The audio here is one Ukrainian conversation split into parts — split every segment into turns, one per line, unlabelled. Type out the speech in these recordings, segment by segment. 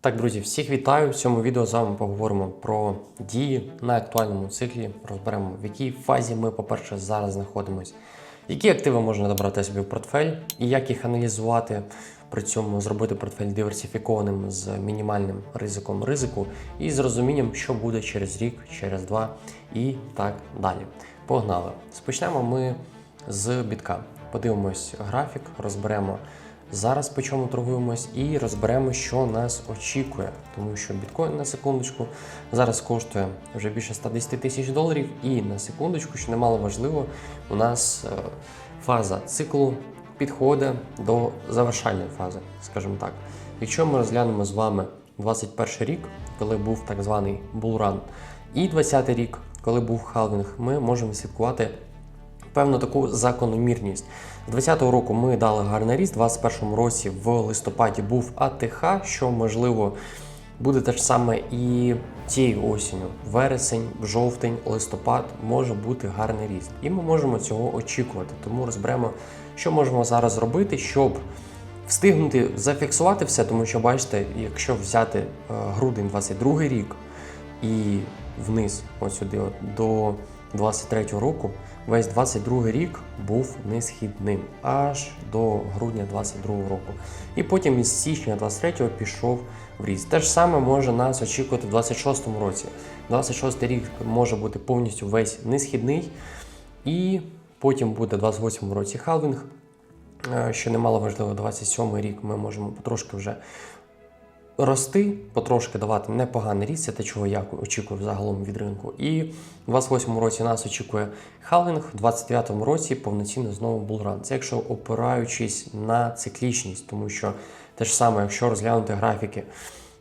Так, друзі, всіх вітаю. В цьому відео з вами поговоримо про дії на актуальному циклі. Розберемо, в якій фазі ми, по-перше, зараз знаходимося, які активи можна добрати собі в портфель і як їх аналізувати, при цьому зробити портфель диверсифікованим з мінімальним ризиком ризику і з розумінням, що буде через рік, через два і так далі. Погнали! Спочнемо ми з бітка. Подивимось графік, розберемо зараз по чому торгуємось і розберемо, що нас очікує, тому що біткоін на секундочку зараз коштує вже більше 110 тисяч доларів. І на секундочку, що немало важливо, у нас е, фаза циклу підходить до завершальної фази, скажімо так. Якщо ми розглянемо з вами 21 рік, коли був так званий булран, і 20 рік, коли був халвінг, ми можемо слідкувати певну таку закономірність. З 20-го року ми дали гарний ріст, в 21-му році в листопаді був АТХ, що можливо буде те ж саме і цією осінню. Вересень, жовтень, листопад може бути гарний ріст. І ми можемо цього очікувати. Тому розберемо, що можемо зараз зробити, щоб встигнути зафіксувати все, тому що бачите, якщо взяти е, грудень 22 рік і вниз, ось сюди, от, до 23-го року, весь 22 рік був несхідним аж до грудня 22-го року. І потім із січня 23-го пішов в ріст. Те ж саме може нас очікувати в 26-му році. 26-й рік може бути повністю весь несхідний, і потім буде в 28-му році халвінг. Е, Що немало важливо, 27-й рік ми можемо потрошки вже рости, потрошки давати непоганий ріст, це те, чого я очікую загалом від ринку. І в 28-му році нас очікує халвінг, в 29-му році повноцінно знову булран. Це якщо опираючись на циклічність, тому що те ж саме, якщо розглянути графіки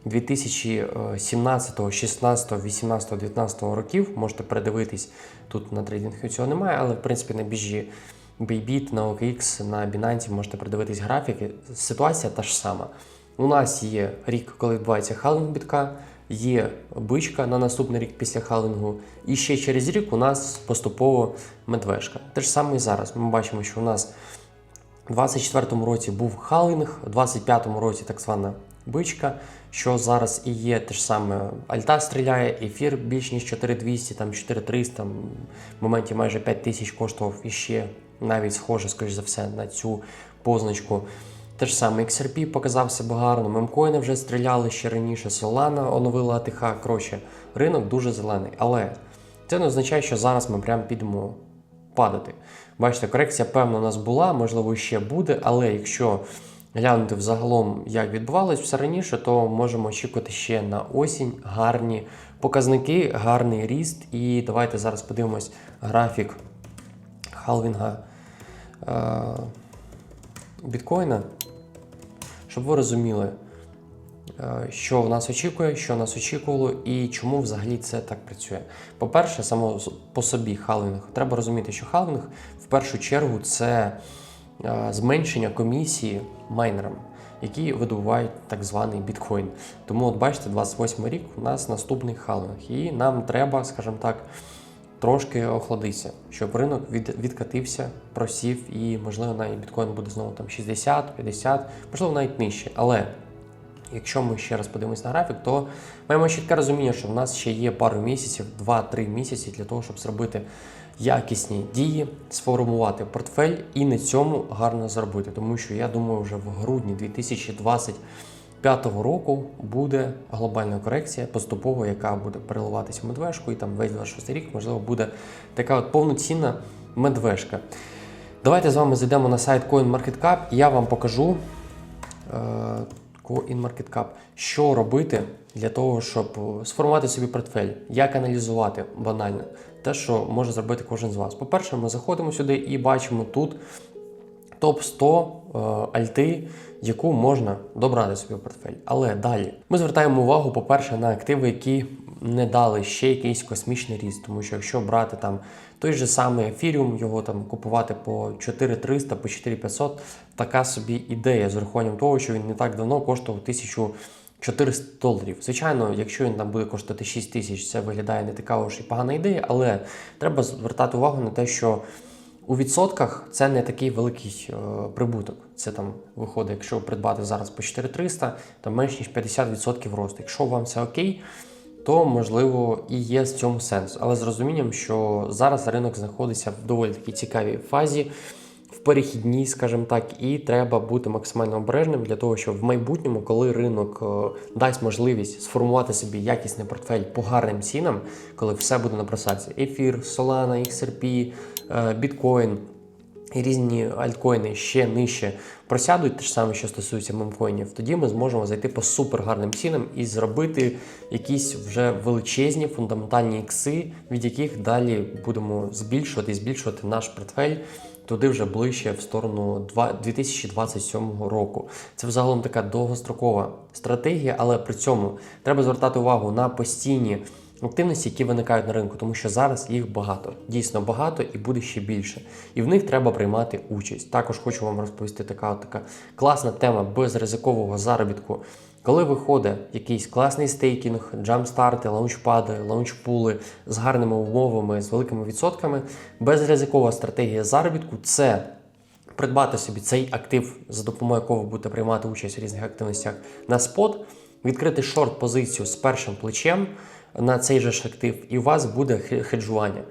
2017, 16, 18, 19 років, можете передивитись, тут на трейдингу цього немає, але в принципі на біжі Bybit, на OKX, на Binance можете придивитись графіки. Ситуація та ж сама. У нас є рік, коли відбувається халинг бітка, є бичка на наступний рік після халингу, і ще через рік у нас поступово медвежка. Те ж саме і зараз. Ми бачимо, що у нас у 24-му році був халинг, у 25-му році так звана бичка, що зараз і є те ж саме Альта стріляє, ефір більш ніж 4200, там 4300, там, в моменті майже 5000 коштував іще навіть схоже, скоріш за все, на цю позначку. Те ж саме XRP показав себе гарно, мемкоїни вже стріляли ще раніше, Solana оновила АТХ. Коротше, ринок дуже зелений. Але це не означає, що зараз ми прям підемо падати. Бачите, корекція, певно, у нас була, можливо, ще буде, але якщо глянути взагалом, як відбувалось все раніше, то можемо очікувати ще на осінь гарні показники, гарний ріст. І давайте зараз подивимось графік халвінга е- біткоїна, щоб ви розуміли, е, що в нас очікує, що нас очікувало і чому взагалі це так працює. По-перше, само по собі халвінг. Треба розуміти, що халвінг в першу чергу це е, зменшення комісії майнерам, які видобувають так званий біткоін. Тому, от бачите, 28 рік у нас наступний халвінг, і нам треба, скажімо так, трошки охладитися, щоб ринок від, відкатився, просів, і можливо навіть біткоін буде знову там 60, 50, можливо навіть нижче. Але якщо ми ще раз подивимось на графік, то маємо чітке розуміння, що в нас ще є пару місяців, 2-3 місяці для того, щоб зробити якісні дії, сформувати портфель і на цьому гарно заробити. Тому що я думаю, вже в грудні 2025 року буде глобальна корекція поступово, яка буде переливатися в медвежку, і там весь 26 рік, можливо, буде така от повноцінна медвежка. Давайте з вами зайдемо на сайт CoinMarketCap, і я вам покажу е, CoinMarketCap, що робити для того, щоб е, сформувати собі портфель, як аналізувати банально те, що може зробити кожен з вас. По-перше, ми заходимо сюди і бачимо тут топ 100 е, альти, яку можна добрати собі в портфель. Але далі ми звертаємо увагу, по-перше, на активи, які не дали ще якийсь космічний ріст. Тому що якщо брати там той же самий ефіріум, його там купувати по 4300, по 4500, така собі ідея з урахуванням того, що він не так давно коштував 1000 400 доларів. Звичайно, якщо він там буде коштувати 6 тисяч, це виглядає не така уж і погана ідея, але треба звертати увагу на те, що У відсотках це не такий великий е, прибуток. Це там виходить, якщо придбати зараз по 4300, то менш ніж 50% росту. Якщо вам це окей, то можливо і є в цьому сенс. Але з розумінням, що зараз ринок знаходиться в доволі такій цікавій фазі, в перехідній, скажімо так, і треба бути максимально обережним для того, щоб в майбутньому, коли ринок е, дасть можливість сформувати собі якісний портфель по гарним цінам, коли все буде на просадці, ефір, Solana, XRP, біткоін. І різні альткоїни ще нижче просядуть, те ж саме, що стосується мемкоїнів, тоді ми зможемо зайти по супер гарним цінам і зробити якісь вже величезні фундаментальні ікси, від яких далі будемо збільшувати і збільшувати наш портфель туди вже ближче в сторону два- 2027 року. Це взагалом така довгострокова стратегія, але при цьому треба звертати увагу на постійні активності, які виникають на ринку, тому що зараз їх багато, дійсно багато і буде ще більше. І в них треба приймати участь. Також хочу вам розповісти така, така класна тема безризикового заробітку. Коли виходить якийсь класний стейкінг, джамстарти, лаунчпади, лаунчпули з гарними умовами, з великими відсотками, безризикова стратегія заробітку це придбати собі цей актив, за допомогою якого ви будете приймати участь в різних активностях на спот, відкрити шорт-позицію з першим плечем на цей же ж актив, і у вас буде хе- хеджування.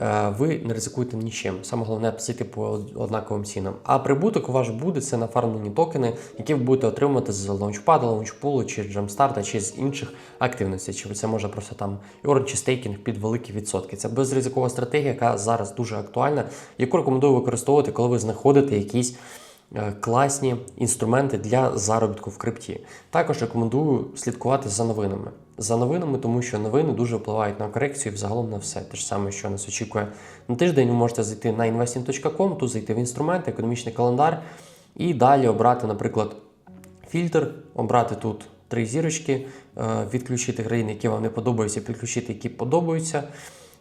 Е, Ви не ризикуєте нічим. Саме головне псити по однаковим цінам. А прибуток ваш буде це нафармлені токени, які ви будете отримувати з лаунчпада, лаунчпулу, чи джамстарта, чи з інших активностей. Чи це може просто там Earn чи стейкінг під великі відсотки. Це безризикова стратегія, яка зараз дуже актуальна, яку рекомендую використовувати, коли ви знаходите якісь е, класні інструменти для заробітку в крипті. Також рекомендую слідкувати за новинами. За новинами, тому що новини дуже впливають на корекцію і взагалом на все. Те ж саме, що нас очікує на тиждень. Ви можете зайти на investing.com, тут зайти в інструменти, економічний календар і далі обрати, наприклад, фільтр, обрати тут три зірочки, е, відключити країни, які вам не подобаються, підключити, які подобаються,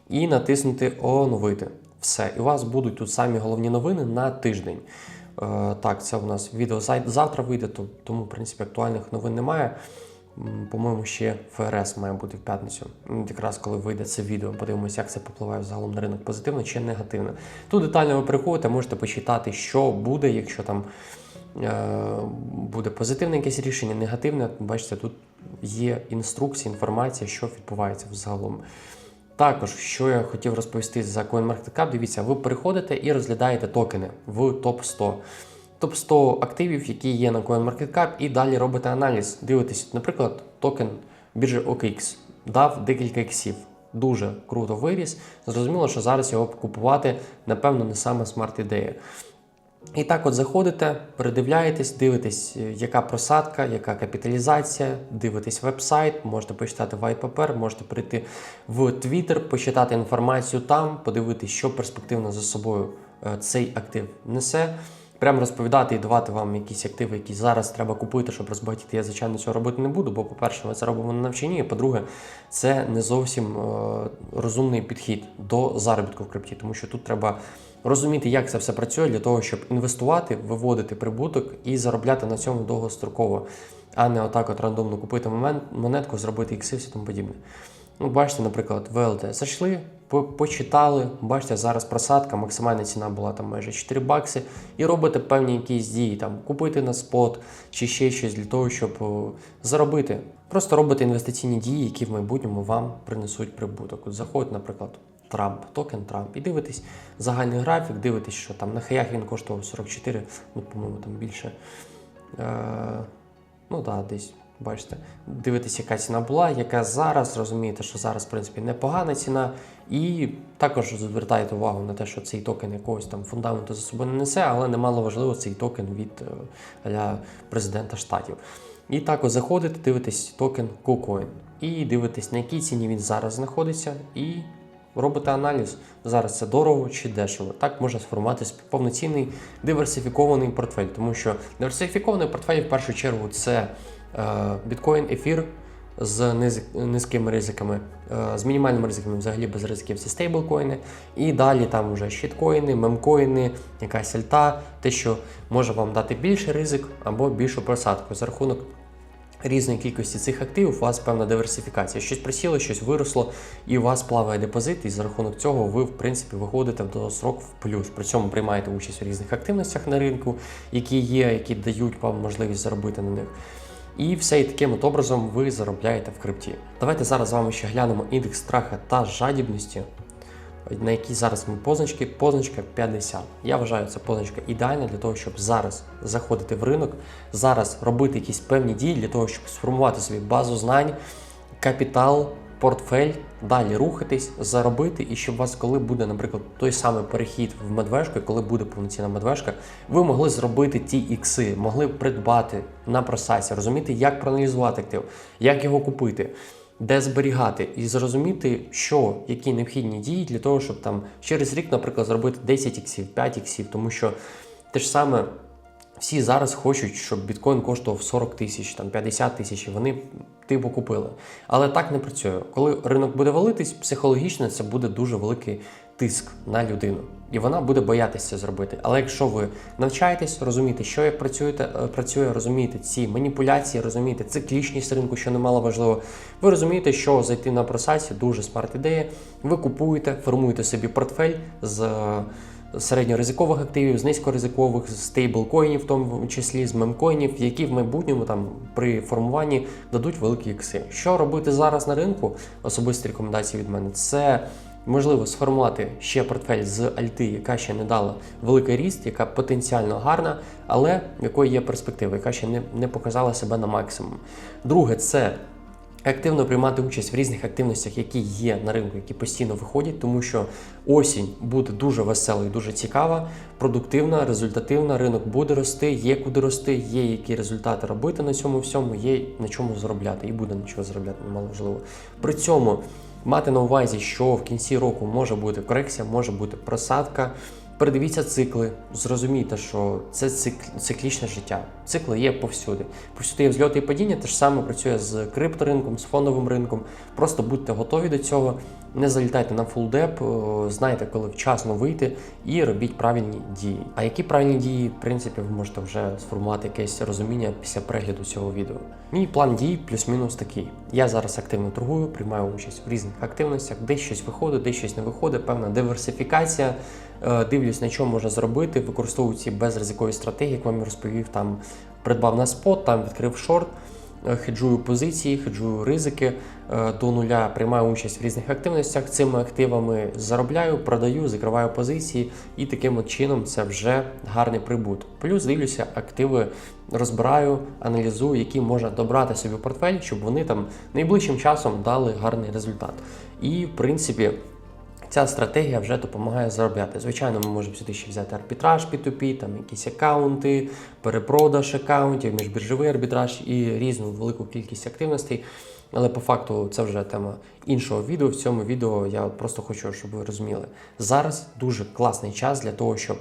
і натиснути Оновити. Все. І у вас будуть тут самі головні новини на тиждень. Е, Так, це у нас відео завтра вийде, тому, в принципі, актуальних новин немає. По-моєму, ще ФРС має бути в п'ятницю. Якраз коли вийде це відео, подивимося, як це попливає загалом на ринок позитивно чи негативно. Тут детально ви приходите, можете почитати, що буде, якщо там е, буде позитивне якесь рішення, негативне. Бачите, тут є інструкція, інформація, що відбувається взагалом. Також, що я хотів розповісти за CoinMarketCap, дивіться, ви переходите і розглядаєте токени в топ 100 топ 100 активів, які є на CoinMarketCap, і далі робите аналіз. Дивитесь, наприклад, токен біржі OKX дав декілька іксів. Дуже круто виріс. Зрозуміло, що зараз його купувати, напевно, не саме смарт-ідея. І так от заходите, передивляєтесь, дивитесь, е, яка просадка, яка капіталізація, дивитесь веб-сайт, можете почитати white paper, можете прийти в Twitter, почитати інформацію там, подивитись, що перспективно за собою е, цей актив несе. Прямо розповідати і давати вам якісь активи, які зараз треба купити, щоб розбагатіти. Я, звичайно, цього робити не буду, бо, по-перше, ми це робимо на навчанні, і по-друге, це не зовсім е, розумний підхід до заробітку в крипті, тому що тут треба розуміти, як це все працює для того, щоб інвестувати, виводити прибуток і заробляти на цьому довгостроково, а не отак от рандомно купити момент, монетку, зробити ікси і тому подібне. Ну, бачите, наприклад, ВЛТ зайшли, почитали. Бачите, зараз просадка, максимальна ціна була там майже 4 бакси, і робите певні якісь дії, там купити на спот чи ще щось для того, щоб заробити. Просто робите інвестиційні дії, які в майбутньому вам принесуть прибуток. От заходить, наприклад, Трамп, токен Трамп, і дивитесь загальний графік, дивитесь, що там на хаях він коштував 44, ну, по-моєму, там більше. Е, ну так, да, десь. Бачите, дивитесь, яка ціна була, яка зараз, розумієте, що зараз, в принципі, непогана ціна, і також звертаєте увагу на те, що цей токен якогось там фундаменту за собою не несе, але немало важливо цей токен від е, а-ля президента штатів. І також заходите, дивитесь токен KuCoin і дивитесь, на якій ціні він зараз знаходиться, і робите аналіз. Зараз це дорого чи дешево. Так можна сформувати повноцінний диверсифікований портфель, тому що диверсифікований портфель в першу чергу це біткоін, ефір з низькими ризиками, е, з мінімальними ризиками, взагалі без ризиків це стейблкоїни. І далі там вже щиткоїни, мемкоїни, якась альта, те, що може вам дати більший ризик або більшу просадку за рахунок різної кількості цих активів, у вас певна диверсифікація. Щось присіло, щось виросло, і у вас плаває депозит, і за рахунок цього ви, в принципі, виходите в срок в плюс. При цьому приймаєте участь у різних активностях на ринку, які є, які дають вам можливість заробити на них. І все і таким от образом ви заробляєте в крипті. Давайте зараз з вами ще глянемо індекс страха та жадібності, на якій зараз ми позначки, позначка 50. Я вважаю, це позначка ідеальна для того, щоб зараз заходити в ринок, зараз робити якісь певні дії для того, щоб сформувати собі базу знань, капітал, портфель, далі рухатись, заробити, і щоб у вас, коли буде, наприклад, той самий перехід в медвежку, коли буде повноцінна медвежка, ви могли зробити ті ікси, могли придбати на просасі, розуміти, як проаналізувати актив, як його купити. Де зберігати і зрозуміти, що які необхідні дії для того, щоб там через рік, наприклад, зробити 10 іксів, 5 іксів, тому що те ж саме всі зараз хочуть, щоб біткоін коштував 40 тисяч, там 50 тисяч, і вони типу купили. Але так не працює. Коли ринок буде валитись, психологічно це буде дуже великий тиск на людину. І вона буде боятися зробити. Але якщо ви навчаєтесь, розумієте, що як працюєте, е, працює, розумієте ці маніпуляції, розумієте циклічність ринку, що немало важливо, ви розумієте, що зайти на просадці дуже смарт ідея. Ви купуєте, формуєте собі портфель з. Середньоризикових активів, з низькоризикових, з стейблкоїнів, в тому числі з мемкоїнів, які в майбутньому там при формуванні дадуть великі ікси. Що робити зараз на ринку? Особисті рекомендації від мене це. Можливо, сформувати ще портфель з альти, яка ще не дала великий ріст, яка потенціально гарна, але якої є перспектива, яка ще не, не показала себе на максимум. Друге, це активно приймати участь в різних активностях, які є на ринку, які постійно виходять, тому що осінь буде дуже весела і дуже цікава, продуктивна, результативна. Ринок буде рости, є куди рости, є які результати робити на цьому всьому, є на чому заробляти, і буде на чому заробляти, немало. При цьому мати на увазі, що в кінці року може бути корекція, може бути просадка. Передивіться цикли, зрозумійте, що це цикл, циклічне життя. Цикли є повсюди. Повсюди є взльоти і падіння, те ж саме працює з крипторинком, з фондовим ринком. Просто будьте готові до цього, не залітайте на фулдеп, знайте, коли вчасно вийти і робіть правильні дії. А які правильні дії, в принципі, ви можете вже сформувати якесь розуміння після перегляду цього відео. Мій план дій плюс-мінус такий. Я зараз активно торгую, приймаю участь в різних активностях, десь щось виходить, десь щось не виходить, певна диверсифікація. Е, Дивлюсь, на чому можна зробити, використовую ці безризикові стратегії, як вам розповів, там придбав на спот, там відкрив шорт, хеджую позиції, хеджую ризики е, до нуля, приймаю участь в різних активностях. Цими активами заробляю, продаю, закриваю позиції, і таким чином це вже гарний прибуток. Плюс дивлюся, активи розбираю, аналізую, які можна добрати собі в портфель, щоб вони там найближчим часом дали гарний результат. І в принципі. Ця стратегія вже допомагає заробляти. Звичайно, ми можемо сюди ще взяти арбітраж P2P, там якісь акаунти, перепродаж акаунтів, міжбіржовий арбітраж і різну велику кількість активностей. Але по факту це вже тема іншого відео. В цьому відео я просто хочу, щоб ви розуміли. Зараз дуже класний час для того, щоб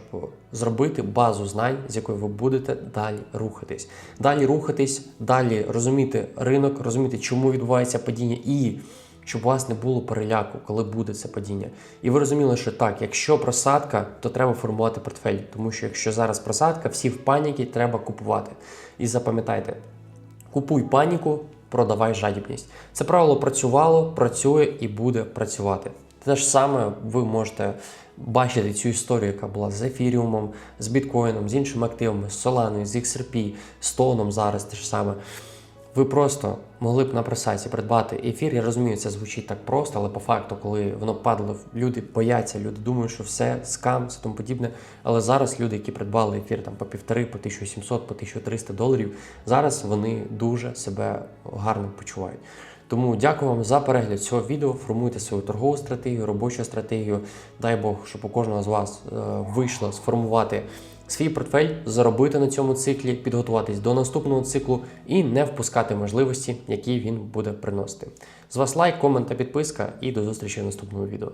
зробити базу знань, з якою ви будете далі рухатись. Далі рухатись, далі розуміти ринок, розуміти, чому відбувається падіння і щоб у вас не було переляку, коли буде це падіння. І ви розуміли, що так, якщо просадка, то треба формувати портфель, тому що якщо зараз просадка, всі в паніки треба купувати. І запам'ятайте, купуй паніку, продавай жадібність. Це правило працювало, працює і буде працювати. Те ж саме ви можете бачити цю історію, яка була з ефіріумом, з біткоїном, з іншими активами, з Solana, з XRP, з тоном зараз те ж саме. Ви просто могли б на просайті придбати ефір. Я розумію, це звучить так просто, але по факту, коли воно падало, люди бояться, люди думають, що все скам, все тому подібне. Але зараз люди, які придбали ефір там по півтори, по 1700, по 1300 доларів, зараз вони дуже себе гарно почувають. Тому дякую вам за перегляд цього відео. Формуйте свою торгову стратегію, робочу стратегію. Дай Бог, щоб у кожного з вас е, вийшло сформувати свій портфель, заробити на цьому циклі, підготуватись до наступного циклу і не впускати можливості, які він буде приносити. З вас лайк, комент та підписка, і до зустрічі в наступному відео.